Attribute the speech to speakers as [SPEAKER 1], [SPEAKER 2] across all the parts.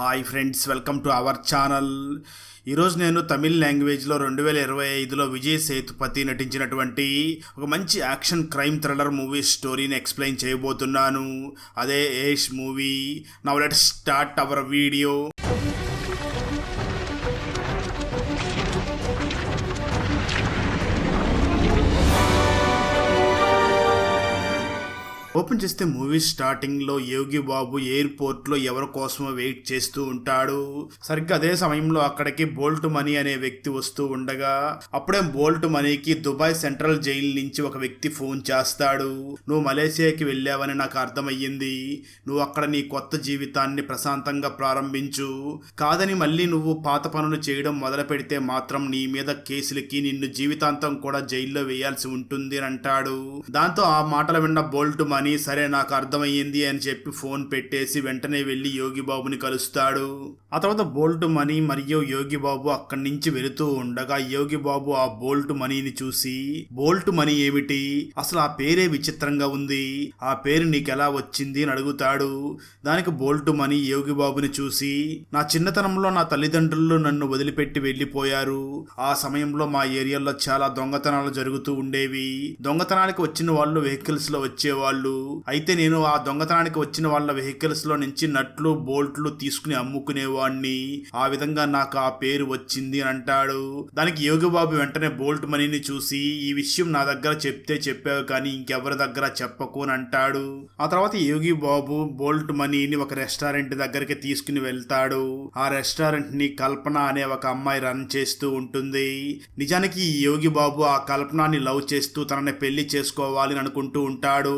[SPEAKER 1] Hi friends welcome to our channel. ఈరోజు నేను తమిళ్ లాంగ్వేజ్లో రెండు వేల ఇరవై ఐదులో విజయ్ సేతుపతి నటించినటువంటి ఒక మంచి యాక్షన్ క్రైమ్ థ్రిల్లర్ మూవీ స్టోరీని ఎక్స్ప్లెయిన్ చేయబోతున్నాను. అదే ace movie. Now let start our video. Open చేస్తే మూవీ స్టార్టింగ్లో యోగి బాబు ఎయిర్పోర్ట్లో ఎవరి కోసమో వెయిట్ చేస్తూ ఉంటాడు. సరిగ్గా అదే సమయంలో అక్కడికి బోల్ట్ మనీ అనే వ్యక్తి వస్తూ ఉండగా అప్పుడే బోల్ట్ మనీకి దుబాయ్ సెంట్రల్ జైలు నుంచి ఒక వ్యక్తి ఫోన్ చేస్తాడు. నువ్వు మలేషియాకి వెళ్ళావని నాకు అర్థమయ్యింది. నువ్వు అక్కడ నీ కొత్త జీవితాన్ని ప్రశాంతంగా ప్రారంభించు. కాదని మళ్ళీ నువ్వు పాత పనులు చేయడం మొదలు పెడితే మాత్రం నీ మీద కేసులకి నిన్ను జీవితాంతం కూడా జైల్లో వేయాల్సి ఉంటుంది అని అంటాడు. దాంతో ఆ మాటలు విన్న బోల్ట్ మనీ సరే నాకు అర్థమయ్యింది అని చెప్పి ఫోన్ పెట్టేసి వెంటనే వెళ్ళి యోగి బాబుని కలుస్తాడు. ఆ తర్వాత బోల్ట్ మనీ మరియు యోగి బాబు అక్కడి నుంచి వెళుతూ ఉండగా యోగి బాబు ఆ బోల్ట్ మనీని చూసి బోల్ట్ మనీ ఏమిటి? అసలు ఆ పేరే విచిత్రంగా ఉంది. ఆ పేరు నీకెలా వచ్చింది? అని అడుగుతాడు. దానికి బోల్ట్ మనీ యోగి బాబుని చూసి నా చిన్నతనంలో నా తల్లిదండ్రులు నన్ను వదిలిపెట్టి వెళ్ళిపోయారు. ఆ సమయంలో మా ఏరియాలో చాలా దొంగతనాలు జరుగుతూ ఉండేవి. దొంగతనానికి వచ్చిన వాళ్ళు వెహికల్స్లో వచ్చేవాళ్ళు. అయితే నేను ఆ దొంగతనానికి వచ్చిన వాళ్ళ వెహికల్స్లో నుంచి నట్లు బోల్ట్లు తీసుకుని అమ్ముకునేవాడిని ఆ విధంగా నాకు ఆ పేరు వచ్చింది అని అంటాడు. దానికి యోగిబాబు వెంటనే బోల్ట్ మనీని చూసి ఈ విషయం నా దగ్గర చెప్తే చెప్పావు కానీ ఇంకెవరి దగ్గర చెప్పకు అని అంటాడు. ఆ తర్వాత యోగి బాబు బోల్ట్ మనీని ఒక రెస్టారెంట్ దగ్గరికి తీసుకుని వెళ్తాడు. ఆ రెస్టారెంట్ని కల్పన అనే ఒక అమ్మాయి రన్ చేస్తూ ఉంటుంది. నిజానికి ఈ యోగి బాబు ఆ కల్పనాని లవ్ చేస్తూ తనని పెళ్ళి చేసుకోవాలి అనుకుంటూ ఉంటాడు.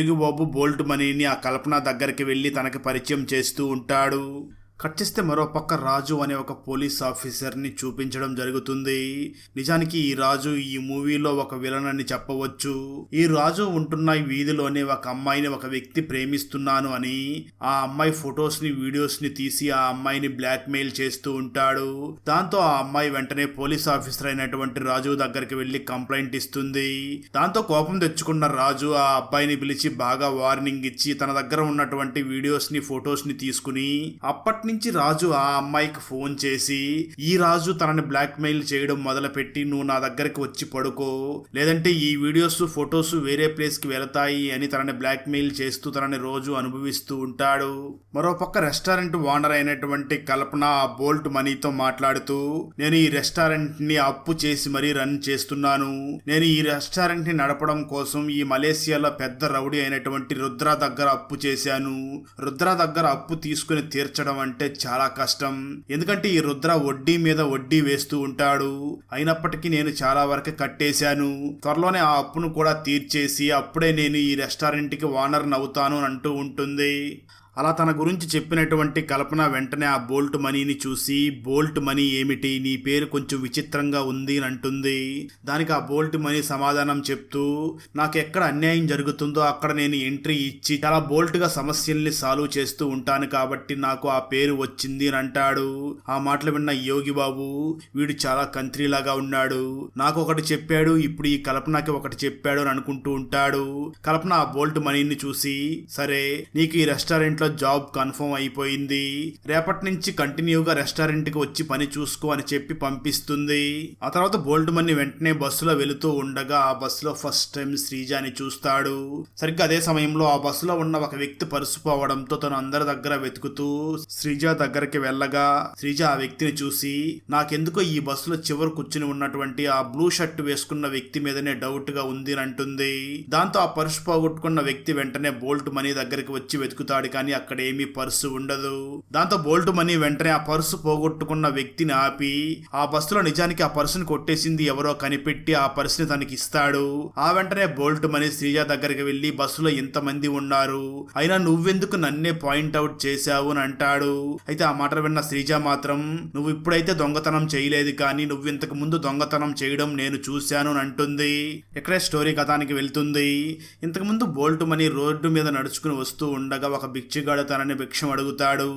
[SPEAKER 1] యోగి బోల్ట్ మనీని ఆ కల్పన దగ్గరికి వెళ్ళి తనకి పరిచయం చేస్తూ ఉంటాడు. కట్ చేస్తే మరో పక్క రాజు అనే ఒక పోలీస్ ఆఫీసర్ని చూపించడం జరుగుతుంది. నిజానికి ఈ రాజు ఈ మూవీలో ఒక విలన్ అని చెప్పవచ్చు. ఈ రాజు ఉంటున్న ఈ వీధిలోనే ఒక అమ్మాయిని ఒక వ్యక్తి ప్రేమిస్తున్నాను అని ఆ అమ్మాయి ఫొటోస్ని వీడియోస్ని తీసి ఆ అమ్మాయిని బ్లాక్ మెయిల్ చేస్తూ ఉంటాడు. దాంతో ఆ అమ్మాయి వెంటనే పోలీస్ ఆఫీసర్ అయినటువంటి రాజు దగ్గరికి వెళ్ళి కంప్లైంట్ ఇస్తుంది. దాంతో కోపం తెచ్చుకున్న రాజు ఆ అబ్బాయిని పిలిచి బాగా వార్నింగ్ ఇచ్చి తన దగ్గర ఉన్నటువంటి వీడియోస్ని ఫొటోస్ని తీసుకుని అప్పటి నుంచి రాజు ఆ అమ్మాయికి ఫోన్ చేసి ఈ రాజు తనని బ్లాక్మెయిల్ చేయడం మొదలుపెట్టి నువ్వు నా దగ్గరికి వచ్చి పడుకో. లేదంటే ఈ వీడియోస్ ఫొటోస్ వేరే ప్లేస్కి వెళతాయి అని తనని బ్లాక్మెయిల్ చేస్తూ తనని రోజు అనుభవిస్తూ ఉంటాడు. మరోపక్క రెస్టారెంట్ ఓనర్ అయినటువంటి కల్పన ఆ బోల్ట్ మనీతో మాట్లాడుతూ నేను ఈ రెస్టారెంట్ని అప్పు చేసి మరీ రన్ చేస్తున్నాను. నేను ఈ రెస్టారెంట్ని నడపడం కోసం ఈ మలేసియాలో పెద్ద రౌడీ అయినటువంటి రుద్ర దగ్గర అప్పు చేశాను. రుద్ర దగ్గర అప్పు తీసుకుని తీర్చడం అంటే అంటే చాలా కష్టం. ఎందుకంటే ఈ రుద్ర వడ్డీ మీద వడ్డీ వేస్తూ ఉంటాడు. అయినప్పటికీ నేను చాలా వరకు కట్టేశాను. త్వరలోనే ఆ అప్పును కూడా తీర్చేసి అప్పుడే నేను ఈ రెస్టారెంట్కి ఓనర్ నవ్వుతాను అని అంటూ ఉంటుంది. అలా తన గురించి చెప్పినటువంటి కల్పన వెంటనే ఆ బోల్ట్ మనీని చూసి బోల్ట్ మనీ ఏమిటి? నీ పేరు కొంచెం విచిత్రంగా ఉంది అని అంటుంది. దానికి ఆ బోల్ట్ మనీ సమాధానం చెప్తూ నాకు ఎక్కడ అన్యాయం జరుగుతుందో అక్కడ నేను ఎంట్రీ ఇచ్చి చాలా బోల్ట్గా సమస్యల్ని సాల్వ్ చేస్తూ ఉంటాను కాబట్టి నాకు ఆ పేరు వచ్చింది అని అంటాడు. ఆ మాటలు విన్న యోగి బాబు వీడు చాలా కంత్రీలాగా ఉన్నాడు. నాకు ఒకటి చెప్పాడు ఇప్పుడు ఈ కల్పనకి ఒకటి చెప్పాడు అని అనుకుంటూ ఉంటాడు. కల్పన ఆ బోల్ట్ మనీని చూసి సరే నీకు ఈ రెస్టారెంట్లో జాబ్ కన్ఫర్మ్ అయిపోయింది. రేపటి నుంచి కంటిన్యూగా రెస్టారెంట్కి వచ్చి పని చూసుకో అని చెప్పి పంపిస్తుంది. ఆ తర్వాత బోల్ట్ మనీ వెంటనే బస్సులో వెళుతూ ఉండగా ఆ బస్సులో ఫస్ట్ టైం శ్రీజాని చూస్తాడు. సరిగ్గా అదే సమయంలో ఆ బస్సులో ఉన్న ఒక వ్యక్తి పరుసు పోవడంతో తను అందరి దగ్గర వెతుకుతూ శ్రీజ దగ్గరికి వెళ్ళగా శ్రీజ ఆ వ్యక్తిని చూసి నాకెందుకో ఈ బస్సులో చివరి కూర్చుని ఉన్నటువంటి ఆ బ్లూ షర్ట్ వేసుకున్న వ్యక్తి మీదనే డౌట్గా ఉంది అని అంటుంది. దాంతో ఆ పరుసు పోగొట్టుకున్న వ్యక్తి వెంటనే బోల్ట్ మనీ దగ్గరికి వచ్చి వెతుకుతాడు కానీ అక్కడ ఏమీ పర్సు ఉండదు. దాంతో బోల్ట్ మనీ వెంటనే ఆ పర్సు పోగొట్టుకున్న వ్యక్తిని ఆపి ఆ బస్సులో నిజానికి ఆ పర్సును కొట్టేసింది ఎవరో కనిపెట్టి ఆ పర్సుని తనకి ఇస్తాడు. ఆ వెంటనే బోల్ట్ మనీ శ్రీజ దగ్గరికి వెళ్ళి బస్సులో ఇంతమంది ఉన్నారు. అయినా నువ్వెందుకు నన్నే పాయింట్ అవుట్ చేశావు అని అంటాడు. అయితే ఆ మాట విన్న శ్రీజ మాత్రం నువ్వు ఇప్పుడైతే దొంగతనం చేయలేదు కానీ నువ్వు ఇంతకు ముందు దొంగతనం చేయడం నేను చూశాను అని అంటుంది. ఇక్కడే స్టోరీ కథానికి వెళ్తుంది. ఇంతకుముందు బోల్ట్ మనీ రోడ్డు మీద నడుచుకుని వస్తూ ఉండగా ఒక భిక్ష భిక్షగాడు తనని భిక్షం అడుగుతాడు.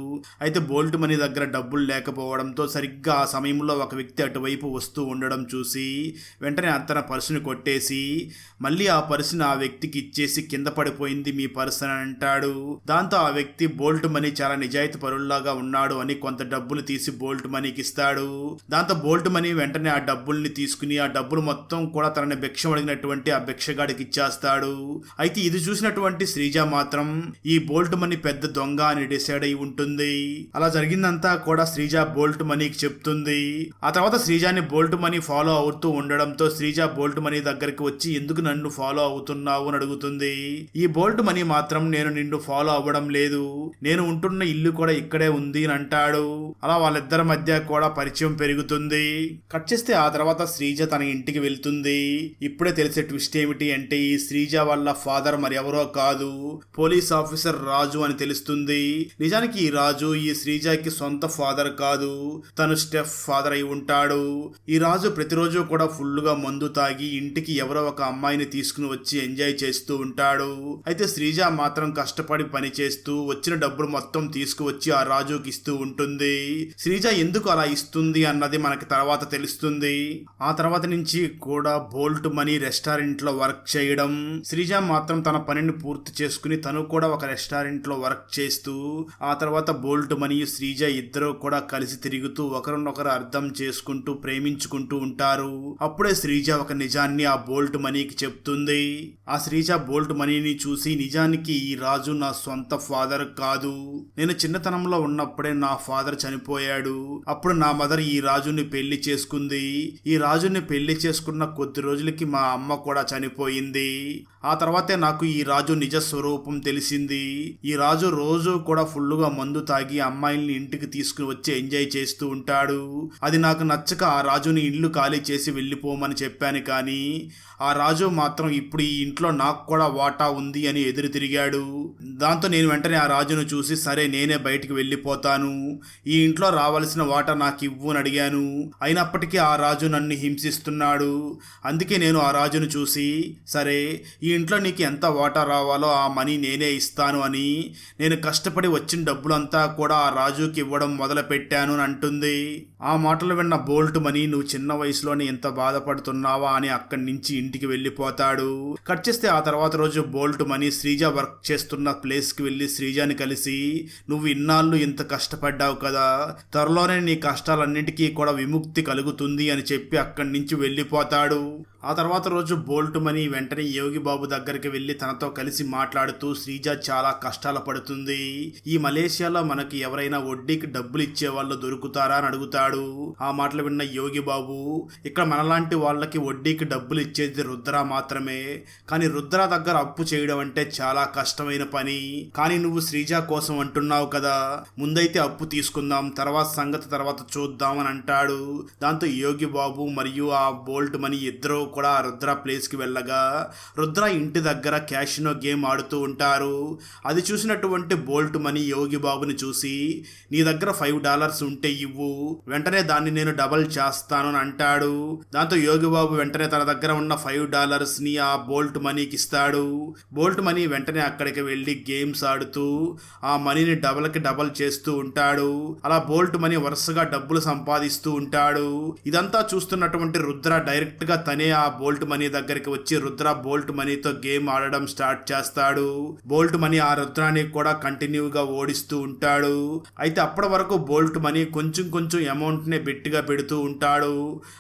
[SPEAKER 1] అయితే బోల్ట్ మనీ దగ్గర డబ్బులు లేకపోవడంతో సరిగ్గా ఆ సమయంలో ఒక వ్యక్తి అటువైపు వస్తూ ఉండడం చూసి వెంటనే తన పర్సుని కొట్టేసి మళ్ళీ ఆ పర్సుని ఆ వ్యక్తికి ఇచ్చేసి కింద పడిపోయింది మీ పర్సు అని అంటాడు. దాంతో ఆ వ్యక్తి బోల్ట్ మనీ చాలా నిజాయితీ పరుల్లాగా ఉన్నాడు అని కొంత డబ్బులు తీసి బోల్ట్ మనీకి ఇస్తాడు. దాంతో బోల్ట్ మనీ వెంటనే ఆ డబ్బుల్ని తీసుకుని ఆ డబ్బులు మొత్తం కూడా తనని భిక్షం అడిగినటువంటి ఆ భిక్షగాడికి ఇచ్చేస్తాడు. అయితే ఇది చూసినటువంటి శ్రీజ మాత్రం ఈ బోల్ట్ మనీ పెద్ద దొంగ అని డిసైడ్ అయి ఉంటుంది. అలా జరిగిందంతా కూడా శ్రీజ బోల్ట్ మనీకి చెప్తుంది. ఆ తర్వాత శ్రీజాని బోల్ట్ మనీ ఫాలో అవుతూ ఉండడంతో శ్రీజ బోల్ట్ మనీ దగ్గరికి వచ్చి ఎందుకు నన్ను ఫాలో అవుతున్నావు? అని అడుగుతుంది. ఈ బోల్ట్ మనీ మాత్రం నేను నిన్ను ఫాలో అవ్వడం లేదు. నేను ఉంటున్న ఇల్లు కూడా ఇక్కడే ఉంది అని అంటాడు. అలా వాళ్ళిద్దరి మధ్య కూడా పరిచయం పెరుగుతుంది. కట్ చేస్తే ఆ తర్వాత శ్రీజ తన ఇంటికి వెళ్తుంది. ఇప్పుడే తెలిసే ట్విస్ట్ ఏమిటి అంటే ఈ శ్రీజ వాళ్ళ ఫాదర్ మరి ఎవరో కాదు. పోలీస్ ఆఫీసర్ రాజు అని తెలుస్తుంది. నిజానికి ఈ రాజు ఈ శ్రీజాకి సొంత ఫాదర్ కాదు. తను స్టెఫ్ ఫాదర్ అయి ఉంటాడు. ఈ రాజు ప్రతిరోజు కూడా ఫుల్గా మందు తాగి ఇంటికి ఎవరో ఒక అమ్మాయిని తీసుకుని వచ్చి ఎంజాయ్ చేస్తూ ఉంటాడు. అయితే శ్రీజ మాత్రం కష్టపడి పని చేస్తూ వచ్చిన డబ్బులు మొత్తం తీసుకువచ్చి ఆ రాజుకి ఇస్తూ ఉంటుంది. శ్రీజ ఎందుకు అలా ఇస్తుంది అన్నది మనకి తర్వాత తెలుస్తుంది. ఆ తర్వాత నుంచి కూడా బోల్ట్ మనీ రెస్టారెంట్లో వర్క్ చేయడం. శ్రీజ మాత్రం తన పనిని పూర్తి చేసుకుని తను కూడా ఒక రెస్టారెంట్లో వర్క్ వర్క్ చేస్తూ ఆ తర్వాత బోల్ట్ మనీ శ్రీజ ఇద్దరు కూడా కలిసి తిరుగుతూ ఒకరినొకరు అర్థం చేసుకుంటూ ప్రేమించుకుంటూ ఉంటారు. అప్పుడే శ్రీజ ఒక నిజాన్ని ఆ బోల్ట్ మనీకి చెప్తుంది. ఆ శ్రీజ బోల్ట్ మనీని చూసి నిజానికి ఈ రాజు నా సొంత ఫాదర్ కాదు. నేను చిన్నతనంలో ఉన్నప్పుడే నా ఫాదర్ చనిపోయాడు. అప్పుడు నా మదర్ ఈ రాజుని పెళ్ళి చేసుకుంది. ఈ రాజుని పెళ్ళి చేసుకున్న కొద్ది రోజులకి మా అమ్మ కూడా చనిపోయింది. ఆ తర్వాతే నాకు ఈ రాజు నిజ స్వరూపం తెలిసింది. ఈ రాజు రోజు కూడా ఫుల్లుగా మందు తాగి అమ్మాయిల్ని ఇంటికి తీసుకుని వచ్చి ఎంజాయ్ చేస్తూ ఉంటాడు. అది నాకు నచ్చక ఆ రాజుని ఇల్లు ఖాళీ చేసి వెళ్ళిపోమని చెప్పాను కానీ ఆ రాజు మాత్రం ఇప్పుడు ఈ ఇంట్లో నాకు కూడా వాటా ఉంది అని ఎదురు తిరిగాడు. దాంతో నేను వెంటనే ఆ రాజును చూసి సరే నేనే బయటికి వెళ్ళిపోతాను. ఈ ఇంట్లో రావాల్సిన వాటా నాకు ఇవ్వు అని అడిగాను. అయినప్పటికీ ఆ రాజు నన్ను హింసిస్తున్నాడు. అందుకే నేను ఆ రాజును చూసి సరే ఈ ఇంట్లో నీకు ఎంత వాటా రావాలో ఆ మనీ నేనే ఇస్తాను అని నేను కష్టపడి వచ్చిన డబ్బులంతా కూడా ఆ రాజుకి ఇవ్వడం మొదలు పెట్టాను అని అంటుంది. ఆ మాటలు విన్న బోల్ట్ మనీ నువ్వు చిన్న వయసులోనే ఎంత బాధపడుతున్నావా? అని అక్కడి నుంచి ఇంటికి వెళ్ళిపోతాడు. కట్ చేస్తే ఆ తర్వాత రోజు బోల్ట్ మనీ శ్రీజ వర్క్ చేస్తున్న ప్లేస్కి వెళ్ళి శ్రీజాని కలిసి నువ్వు ఇన్నాళ్ళు ఇంత కష్టపడ్డావు కదా త్వరలోనే నీ కష్టాలన్నిటికీ కూడా విముక్తి కలుగుతుంది అని చెప్పి అక్కడి నుంచి వెళ్ళిపోతాడు. ఆ తర్వాత రోజు బోల్ట్ మనీ వెంటనే యోగి బాబు దగ్గరికి వెళ్ళి తనతో కలిసి మాట్లాడుతూ శ్రీజ చాలా కష్టాలు పడుతుంది. ఈ మలేషియాలో మనకి ఎవరైనా వడ్డీకి డబ్బులు ఇచ్చే వాళ్ళు దొరుకుతారా అని అడుగుతాడు. ఆ మాటలు విన్న యోగి బాబు ఇక్కడ మనలాంటి వాళ్ళకి వడ్డీకి డబ్బులు ఇచ్చేది రుద్ర మాత్రమే. కానీ రుద్ర దగ్గర అప్పు చేయడం అంటే చాలా కష్టమైన పని. కానీ నువ్వు శ్రీజ కోసం అంటున్నావు కదా. ముందైతే అప్పు తీసుకుందాం తర్వాత సంగతి తర్వాత చూద్దాం అని అంటాడు. దాంతో యోగి బాబు మరియు ఆ బోల్ట్ మనీ ఇద్దరు కూడా ఆ రుద్ర ప్లేస్కి వెళ్ళగా రుద్ర ఇంటి దగ్గర క్యాషినో గేమ్ ఆడుతూ ఉంటారు. అది చూసినటువంటి బోల్ట్ మనీ యోగి బాబుని చూసి నీ దగ్గర ఫైవ్ డాలర్స్ ఉంటే ఇవ్వు వెంటనే దాన్ని నేను డబల్ చేస్తాను అని అంటాడు. దాంతో యోగి బాబు వెంటనే తన దగ్గర ఉన్న ఫైవ్ డాలర్స్ని ఆ బోల్ట్ మనీకి ఇస్తాడు. బోల్ట్ మనీ వెంటనే అక్కడికి వెళ్ళి గేమ్స్ ఆడుతూ ఆ మనీని డబల్కి డబల్ చేస్తూ ఉంటాడు. అలా బోల్ట్ మనీ వరుసగా డబ్బులు సంపాదిస్తూ ఉంటాడు. ఇదంతా చూస్తున్నటువంటి రుద్ర డైరెక్ట్గా తనే ఆ బోల్ట్ మనీ దగ్గరికి వచ్చి రుద్ర బోల్ట్ మనీ మనీతో గేమ్ ఆడడం స్టార్ట్ చేస్తాడు. బోల్ట్ మనీ ఆ రుద్రాన్ని కూడా కంటిన్యూగా ఓడిస్తూ ఉంటాడు. అయితే అప్పటి వరకు బోల్ట్ మనీ కొంచెం కొంచెం అమౌంట్ నే బెట్టిగా పెడుతూ ఉంటాడు.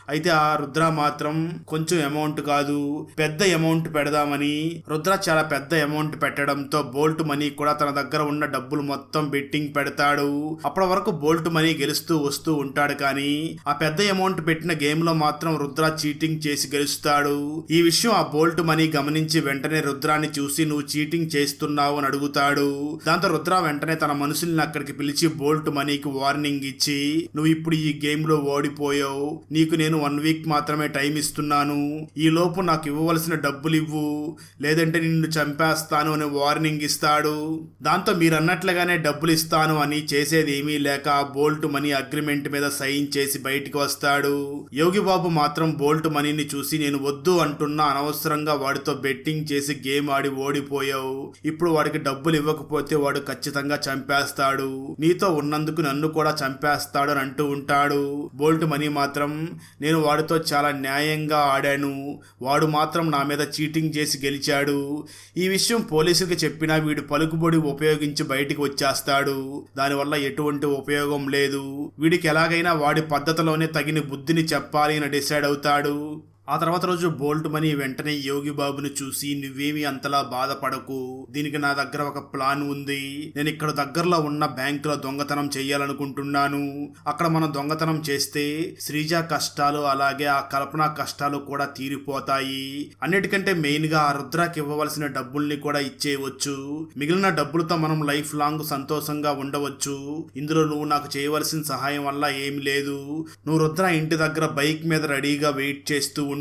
[SPEAKER 1] అయితే ఆ రుద్ర మాత్రం కొంచెం అమౌంట్ కాదు పెద్ద అమౌంట్ పెడదామని రుద్ర చాలా పెద్ద అమౌంట్ పెట్టడంతో బోల్ట్ మనీ కూడా తన దగ్గర ఉన్న డబ్బులు మొత్తం బెట్టింగ్ పెడతాడు. అప్పటి వరకు బోల్ట్ మనీ గెలుస్తూ వస్తూ ఉంటాడు కానీ ఆ పెద్ద అమౌంట్ పెట్టిన గేమ్లో మాత్రం రుద్ర చీటింగ్ చేసి గెలుస్తాడు. ఈ విషయం ఆ బోల్ట్ మనీ గమనించి వెంటనే రుద్రాన్ని చూసి నువ్వు చీటింగ్ చేస్తున్నావు అని అడుగుతాడు. దాంతో రుద్ర వెంటనే తన మనుషుల్ని అక్కడికి పిలిచి బోల్ట్ మనీకి వార్నింగ్ ఇచ్చి నువ్వు ఇప్పుడు ఈ గేమ్లో ఓడిపోయావు. నీకు నేను వన్ వీక్ మాత్రమే టైం ఇస్తున్నాను. ఈ లోపు నాకు ఇవ్వవలసిన డబ్బులు ఇవ్వు. లేదంటే నిన్ను చంపేస్తాను అని వార్నింగ్ ఇస్తాడు. దాంతో మీరు అన్నట్లుగానే డబ్బులు ఇస్తాను అని చేసేది ఏమీ లేక ఆ బోల్ట్ మనీ అగ్రిమెంట్ మీద సైన్ చేసి బయటికి వస్తాడు. యోగి బాబు మాత్రం బోల్ట్ మనీని చూసి నేను వద్దు అంటున్నా అనవసరంగా వాడితో బెట్టింగ్ చేసి గేమ్ ఆడి ఓడిపోయావు. ఇప్పుడు వాడికి డబ్బులు ఇవ్వకపోతే వాడు ఖచ్చితంగా చంపేస్తాడు. నీతో ఉన్నందుకు నన్ను కూడా చంపేస్తాడు అని అంటూ ఉంటాడు. బోల్ట్ మనీ మాత్రం నేను వాడితో చాలా న్యాయంగా ఆడాను. వాడు మాత్రం నా మీద చీటింగ్ చేసి గెలిచాడు. ఈ విషయం పోలీసులకు చెప్పినా వీడు పలుకుబడి ఉపయోగించి బయటికి వచ్చేస్తాడు. దానివల్ల ఎటువంటి ఉపయోగం లేదు. వీడికి ఎలాగైనా వాడి పద్ధతిలోనే తగిన బుద్ధిని చెప్పాలి అని డిసైడ్ అవుతాడు. ఆ తర్వాత రోజు బోల్ట్ మనీ వెంటనే యోగి బాబుని చూసి నువ్వేమి అంతలా బాధపడకు. దీనికి నా దగ్గర ఒక ప్లాన్ ఉంది. నేను ఇక్కడ దగ్గరలో ఉన్న బ్యాంకులో దొంగతనం చేయాలనుకుంటున్నాను అక్కడ మనం దొంగతనం చేస్తే శ్రీజ కష్టాలు అలాగే ఆ కల్పన కష్టాలు కూడా తీరిపోతాయి. అన్నిటికంటే మెయిన్గా ఆ రుద్రాకి ఇవ్వవలసిన డబ్బుల్ని కూడా ఇచ్చేయవచ్చు. మిగిలిన డబ్బులతో మనం లైఫ్ లాంగ్ సంతోషంగా ఉండవచ్చు. ఇందులో నువ్వు నాకు చేయవలసిన సహాయం వల్ల ఏమి లేదు. నువ్వు రుద్ర ఇంటి దగ్గర బైక్ మీద రెడీగా వెయిట్ చేస్తూ ఉండు.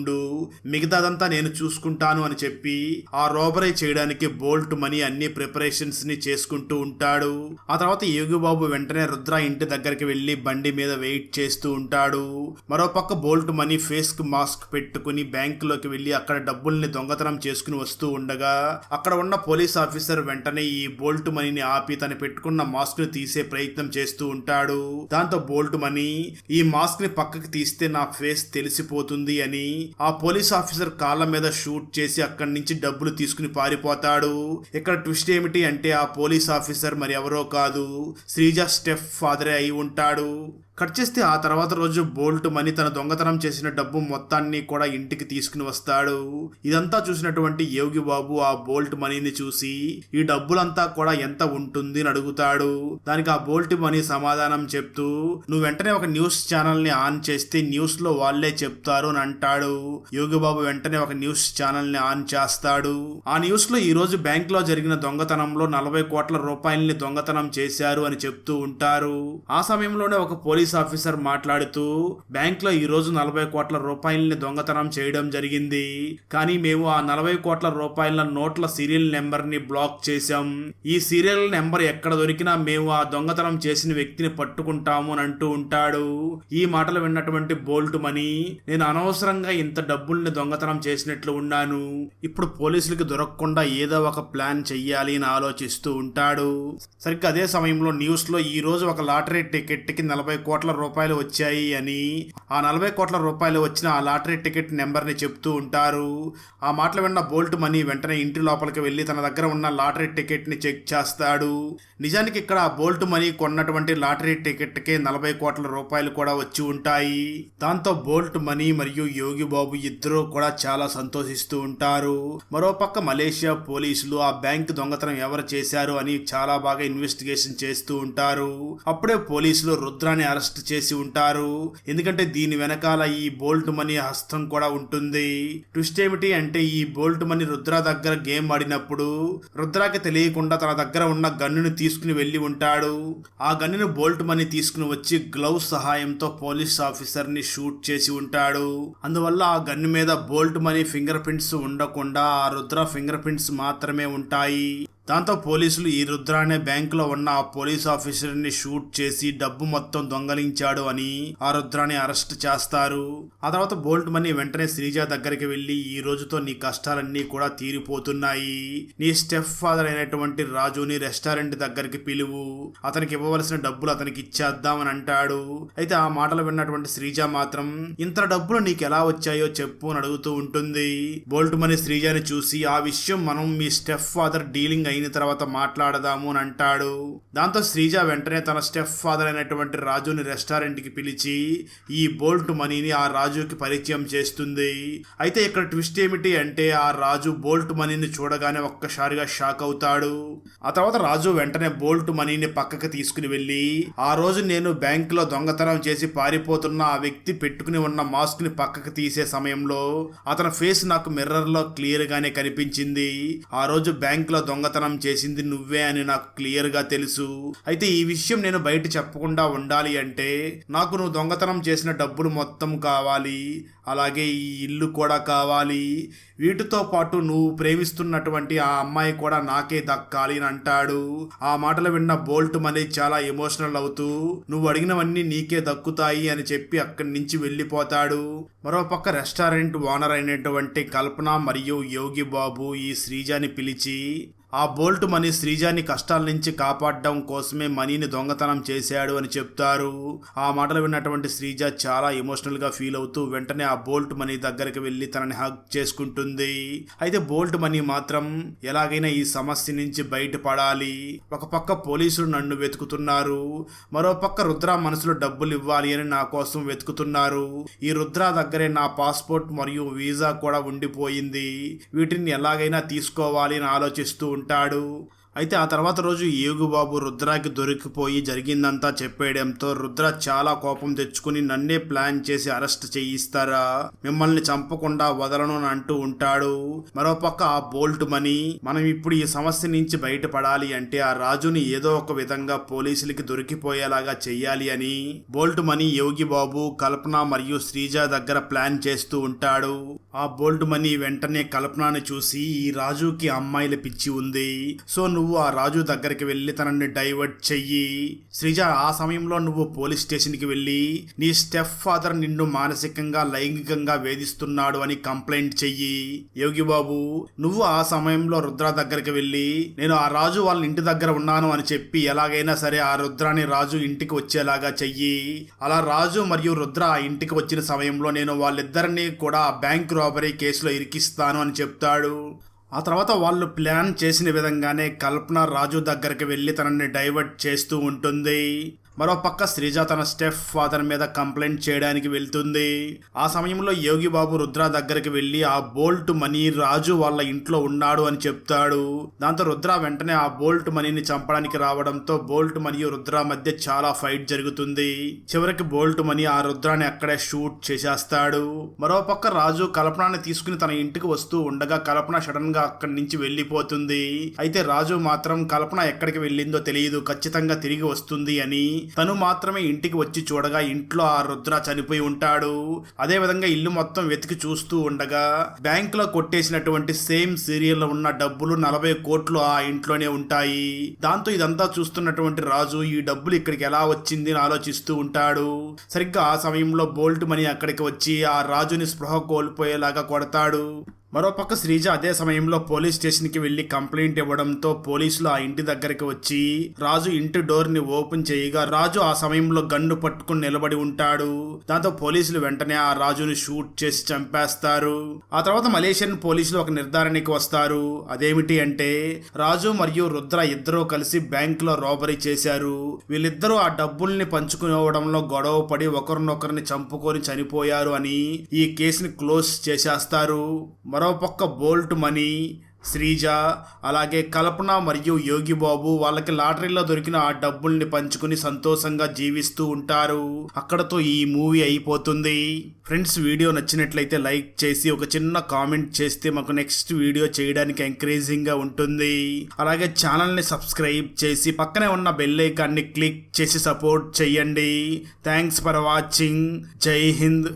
[SPEAKER 1] మిగతాదంతా నేను చూసుకుంటాను అని చెప్పి ఆ రోబరీ చేయడానికి బోల్ట్ మనీ అన్ని ప్రిపరేషన్స్ని చేసుకుంటూ ఉంటాడు. ఆ తర్వాత యోగిబాబు వెంటనే రుద్ర ఇంటి దగ్గరికి వెళ్ళి బండి మీద వెయిట్ చేస్తూ ఉంటాడు. మరోపక్క బోల్ట్ మనీ ఫేస్కు మాస్క్ పెట్టుకుని బ్యాంక్లోకి వెళ్ళి అక్కడ డబ్బుల్ని దొంగతనం చేసుకుని వస్తూ ఉండగా అక్కడ ఉన్న పోలీస్ ఆఫీసర్ వెంటనే ఈ బోల్ట్ మనీని ఆపి తను పెట్టుకున్న మాస్క్ని తీసే ప్రయత్నం చేస్తూ ఉంటాడు. దాంతో బోల్ట్ మనీ ఈ మాస్క్ని పక్కకి తీస్తే నా ఫేస్ తెలిసిపోతుంది అని ఆ పోలీస్ ఆఫీసర్ కాళ్ళ మీద షూట్ చేసి అక్కడి నుంచి డబ్బులు తీసుకుని పారిపోతాడు. ఇక్కడ ట్విస్ట్ ఏమిటి అంటే ఆ పోలీస్ ఆఫీసర్ మరి ఎవరో కాదు. శ్రీజ స్టెఫ్ ఫాదరే అయి ఉంటాడు. కట్ చేస్తే ఆ తర్వాత రోజు బోల్ట్ మనీ తన దొంగతనం చేసిన డబ్బు మొత్తాన్ని కూడా ఇంటికి తీసుకుని వస్తాడు. ఇదంతా చూసినటువంటి యోగి బాబు ఆ బోల్ట్ మనీని చూసి ఈ డబ్బులంతా కూడా ఎంత ఉంటుంది? అని అడుగుతాడు. దానికి ఆ బోల్ట్ మనీ సమాధానం చెప్తూ నువ్వు వెంటనే ఒక న్యూస్ ఛానల్ని ఆన్ చేస్తే న్యూస్లో వాళ్ళే చెప్తారు అని అంటాడు. యోగి బాబు వెంటనే ఒక న్యూస్ ఛానల్ని ఆన్ చేస్తాడు. ఆ న్యూస్లో ఈ రోజు బ్యాంక్లో జరిగిన దొంగతనంలో నలభై కోట్ల రూపాయల్ని దొంగతనం చేశారు అని చెప్తూ ఉంటారు. ఆ సమయంలోనే ఒక పోలీస్ పోలీస్ ఆఫీసర్ మాట్లాడుతూ బ్యాంక్లో ఈ రోజు నలభై కోట్ల రూపాయల్ని దొంగతనం చేయడం జరిగింది. కానీ మేము ఆ నలభై కోట్ల రూపాయల నోట్ల సీరియల్ నెంబర్ని బ్లాక్ చేశాం. ఈ సీరియల్ నెంబర్ ఎక్కడ దొరికినా మేము ఆ దొంగతనం చేసిన వ్యక్తిని పట్టుకుంటాము అని అంటూ ఉంటాడు. ఈ మాటలు విన్నటువంటి బోల్ట్ మనీ నేను అనవసరంగా ఇంత డబ్బుల్ని దొంగతనం చేసినట్లు ఉన్నాను. ఇప్పుడు పోలీసులకి దొరకకుండా ఏదో ఒక ప్లాన్ చెయ్యాలి అని ఆలోచిస్తూ ఉంటాడు. సరిగ్గా అదే సమయంలో న్యూస్లో ఈ రోజు ఒక లాటరీ టికెట్కి నలభై కోట్ల రూపాయలు వచ్చాయి అని ఆ నలభై కోట్ల రూపాయలు వచ్చిన ఆ లాటరీ టికెట్ నెంబర్ని చెప్తూ ఉంటారు. ఆ మాటలు విన్న బోల్ట్ మనీ వెంటనే ఇంటి లోపలికి వెళ్ళి తన దగ్గర ఉన్న లాటరీ టికెట్ని చెక్ చేస్తాడు. నిజానికి ఇక్కడ ఆ బోల్ట్ మనీ కొన్నటువంటి లాటరీ టికెట్కే నలభై కోట్ల రూపాయలు కూడా వచ్చి ఉంటాయి. దాంతో బోల్ట్ మనీ మరియు యోగి బాబు ఇద్దరూ కూడా చాలా సంతోషిస్తూ ఉంటారు. మరోపక్క మలేషియా పోలీసులు ఆ బ్యాంక్ దొంగతనం ఎవరు చేశారు అని చాలా బాగా ఇన్వెస్టిగేషన్ చేస్తూ ఉంటారు. అప్పుడే పోలీసులు రుద్రాన్ని అరెస్ట్ అరెస్ట్ చేసి ఉంటారు. ఎందుకంటే దీని వెనకాల ఈ బోల్ట్ మనీ హస్తం కూడా ఉంటుంది. ట్విస్ట్ ఏమిటి అంటే ఈ బోల్ట్ మనీ రుద్ర దగ్గర గేమ్ ఆడినప్పుడు రుద్రాకి తెలియకుండా తన దగ్గర ఉన్న గన్నుని తీసుకుని వెళ్ళి ఉంటాడు. ఆ గన్నుని బోల్ట్ మనీ తీసుకుని వచ్చి గ్లౌ సహాయంతో పోలీస్ ఆఫీసర్ని షూట్ చేసి ఉంటాడు. అందువల్ల ఆ గన్ను మీద బోల్ట్ మనీ ఫింగర్ ప్రింట్స్ ఉండకుండా ఆ రుద్ర ఫింగర్ ప్రింట్స్ మాత్రమే ఉంటాయి. దాంతో పోలీసులు ఈ రుద్ర అనే బ్యాంకులో ఉన్న ఆ పోలీస్ ఆఫీసర్ని షూట్ చేసి డబ్బు మొత్తం దొంగలించాడు అని ఆ రుద్రాని అరెస్ట్ చేస్తారు. ఆ తర్వాత బోల్ట్ మనీ వెంటనే శ్రీజ దగ్గరికి వెళ్ళి ఈ రోజుతో నీ కష్టాలన్నీ కూడా తీరిపోతున్నాయి. నీ స్టెప్ ఫాదర్ అయినటువంటి రాజుని రెస్టారెంట్ దగ్గరికి పిలువు. అతనికి ఇవ్వవలసిన డబ్బులు అతనికి ఇచ్చేద్దామని అంటాడు. అయితే ఆ మాటలు విన్నటువంటి శ్రీజ మాత్రం ఇంత డబ్బులు నీకు ఎలా వచ్చాయో చెప్పు అని అడుగుతూ ఉంటుంది. బోల్ట్ మనీ శ్రీజని చూసి ఆ విషయం మనం మీ స్టెప్ ఫాదర్ డీలింగ్ అయిన తర్వాత మాట్లాడదాము అని అంటాడు. దాంతో శ్రీజ వెంటనే తన స్టెప్ ఫాదర్ అయినటువంటి రాజుని రెస్టారెంట్కి పిలిచి ఈ బోల్ట్ మనీని ఆ రాజుకి పరిచయం చేస్తుంది. అయితే ఇక్కడ ట్విస్ట్ ఏమిటి అంటే ఆ రాజు బోల్ట్ మనీని చూడగానే ఒక్కసారిగా షాక్ అవుతాడు. ఆ తర్వాత రాజు వెంటనే బోల్ట్ మనీని పక్కకి తీసుకుని వెళ్ళి ఆ రోజు నేను బ్యాంకులో దొంగతనం చేసి పారిపోతున్న ఆ వ్యక్తి పెట్టుకుని ఉన్న మాస్క్ని పక్కకి తీసే సమయంలో అతని ఫేస్ నాకు మిర్రర్లో క్లియర్ గానే కనిపించింది. ఆ రోజు బ్యాంకులో లో దొంగతనం చేసింది నువ్వే అని నాకు క్లియర్గా తెలుసు. అయితే ఈ విషయం నేను బయట చెప్పకుండా ఉండాలి అంటే నాకు నువ్వు దొంగతనం చేసిన డబ్బులు మొత్తం కావాలి. అలాగే ఈ ఇల్లు కూడా కావాలి. వీటితో పాటు నువ్వు ప్రేమిస్తున్నటువంటి ఆ అమ్మాయి కూడా నాకే దక్కాలి అని అంటాడు. ఆ మాటలు విన్న బోల్ట్ మనీ చాలా ఎమోషనల్ అవుతూ నువ్వు అడిగినవన్నీ నీకే దక్కుతాయి అని చెప్పి అక్కడి నుంచి వెళ్ళిపోతాడు. మరోపక్క రెస్టారెంట్ ఓనర్ అయినటువంటి కల్పన మరియు యోగి బాబు ఈ శ్రీజాని పిలిచి ఆ బోల్ట్ మనీ శ్రీజాని కష్టాల నుంచి కాపాడడం కోసమే మనీని దొంగతనం చేశాడు అని చెప్తారు. ఆ మాటలు విన్నటువంటి శ్రీజ చాలా ఎమోషనల్గా ఫీల్ అవుతూ వెంటనే ఆ బోల్ట్ మనీ దగ్గరికి వెళ్ళి తనని హగ్ చేసుకుంటుంది. అయితే బోల్ట్ మనీ మాత్రం ఎలాగైనా ఈ సమస్య నుంచి బయటపడాలి. ఒక పక్క పోలీసులు నన్ను వెతుకుతున్నారు. మరో పక్క రుద్ర మనసులో డబ్బులు ఇవ్వాలి అని నా కోసం వెతుకుతున్నారు. ఈ రుద్ర దగ్గరే నా పాస్పోర్ట్ మరియు వీసా కూడా ఉండిపోయింది. వీటిని ఎలాగైనా తీసుకోవాలి అని ఆలోచిస్తూ ఉంటాడు. అయితే ఆ తర్వాత రోజు ఏగుబాబు రుద్రాకి దొరికిపోయి జరిగిందంతా చెప్పేయడంతో రుద్ర చాలా కోపం తెచ్చుకుని నన్నే ప్లాన్ చేసి అరెస్ట్ చేయిస్తారా? మిమ్మల్ని చంపకుండా వదలను అని అంటూ ఉంటాడు. మరోపక్క ఆ బోల్ట్ మనీ మనం ఇప్పుడు ఈ సమస్య నుంచి బయటపడాలి అంటే ఆ రాజుని ఏదో ఒక విధంగా పోలీసులకి దొరికిపోయేలాగా చెయ్యాలి అని బోల్ట్ మనీ యోగి బాబు కల్పన మరియు శ్రీజ దగ్గర ప్లాన్ చేస్తూ ఉంటాడు. ఆ బోల్ట్ మనీ వెంటనే కల్పనని చూసి ఈ రాజుకి అమ్మాయిల పిచ్చి ఉంది. సో నువ్వు ఆ రాజు దగ్గరికి వెళ్ళి తనని డైవర్ట్ చెయ్యి. శ్రీజ ఆ సమయంలో నువ్వు పోలీస్ స్టేషన్కి వెళ్ళి నీ స్టెప్ ఫాదర్ నిన్ను మానసికంగా లైంగికంగా వేధిస్తున్నాడు అని కంప్లైంట్ చెయ్యి. యోగి బాబు నువ్వు ఆ సమయంలో రుద్ర దగ్గరికి వెళ్ళి నేను ఆ రాజు వాళ్ళ ఇంటి దగ్గర ఉన్నాను అని చెప్పి ఎలాగైనా సరే ఆ రుద్రాని రాజు ఇంటికి వచ్చేలాగా చెయ్యి. అలా రాజు మరియు రుద్ర ఆ ఇంటికి వచ్చిన సమయంలో నేను వాళ్ళిద్దరినీ కూడా ఆ బ్యాంక్ రాబరీ కేసులో ఇరికిస్తాను అని చెప్తాడు. ఆ తర్వాత వాళ్ళు ప్లాన్ చేసిన విధంగానే కల్పన రాజు దగ్గరికి వెళ్ళి తనని డైవర్ట్ చేస్తూ ఉంటుంది. మరో పక్క శ్రీజ తన స్టెఫ్ ఫాదర్ మీద కంప్లైంట్ చేయడానికి వెళ్తుంది. ఆ సమయంలో యోగి బాబు రుద్ర దగ్గరికి వెళ్ళి ఆ బోల్ట్ మనీ రాజు వాళ్ళ ఇంట్లో ఉన్నాడు అని చెప్తాడు. దాంతో రుద్ర వెంటనే ఆ బోల్ట్ మనీని చంపడానికి రావడంతో బోల్ట్ మరియు రుద్ర మధ్య చాలా ఫైట్ జరుగుతుంది. చివరికి బోల్ట్ మనీ ఆ రుద్రాన్ని అక్కడే షూట్ చేసేస్తాడు. మరో పక్క రాజు కల్పనని తీసుకుని తన ఇంటికి వస్తూ ఉండగా కల్పన సడన్గా అక్కడి నుంచి వెళ్ళిపోతుంది. అయితే రాజు మాత్రం కల్పన ఎక్కడికి వెళ్ళిందో తెలియదు ఖచ్చితంగా తిరిగి వస్తుంది అని తను మాత్రమే ఇంటికి వచ్చి చూడగా ఇంట్లో ఆ రుద్ర చనిపోయి ఉంటాడు. అదే విధంగా ఇల్లు మొత్తం వెతికి చూస్తూ ఉండగా బ్యాంక్లో కొట్టేసినటువంటి సేమ్ సీరియల్లో ఉన్న డబ్బులు నలభై కోట్లు ఆ ఇంట్లోనే ఉంటాయి. దాంతో ఇదంతా చూస్తున్నటువంటి రాజు ఈ డబ్బులు ఇక్కడికి ఎలా వచ్చింది అని ఆలోచిస్తూ ఉంటాడు. సరిగ్గా ఆ సమయంలో బోల్ట్ మనీ అక్కడికి వచ్చి ఆ రాజుని స్పృహ కోల్పోయేలాగా కొడతాడు. మరోపక్క శ్రీజ అదే సమయంలో పోలీస్ స్టేషన్కి వెళ్ళి కంప్లైంట్ ఇవ్వడంతో పోలీసులు ఆ ఇంటి దగ్గరికి వచ్చి రాజు ఇంటి డోర్ని ఓపెన్ చేయగా రాజు ఆ సమయంలో గన్ను పట్టుకుని నిలబడి ఉంటాడు. దాంతో పోలీసులు వెంటనే ఆ రాజుని షూట్ చేసి చంపేస్తారు. ఆ తర్వాత మలేషియన్ పోలీసులు ఒక నిర్ధారణకి వస్తారు. అదేమిటి అంటే రాజు మరియు రుద్ర ఇద్దరూ కలిసి బ్యాంక్లో రాబరీ చేశారు. వీళ్ళిద్దరూ ఆ డబ్బుల్ని పంచుకునేవడంలో గొడవ పడి ఒకరినొకరిని చంపుకొని చనిపోయారు అని ఈ కేసుని క్లోజ్ చేసేస్తారు. మరోపక్క బోల్ట్ మనీ శ్రీజ అలాగే కల్పన మరియు యోగి బాబు వాళ్ళకి లాటరీలో దొరికిన ఆ డబ్బుల్ని పంచుకుని సంతోషంగా జీవిస్తూ ఉంటారు. అక్కడతో ఈ మూవీ అయిపోతుంది. ఫ్రెండ్స్ వీడియో నచ్చినట్లయితే లైక్ చేసి ఒక చిన్న కామెంట్ చేస్తే మాకు నెక్స్ట్ వీడియో చేయడానికి ఎంకరేజింగ్గా ఉంటుంది. అలాగే ఛానల్ని సబ్స్క్రైబ్ చేసి పక్కనే ఉన్న బెల్ ఐకాన్ని క్లిక్ చేసి సపోర్ట్ చేయండి. Thanks for watching. జై హింద్.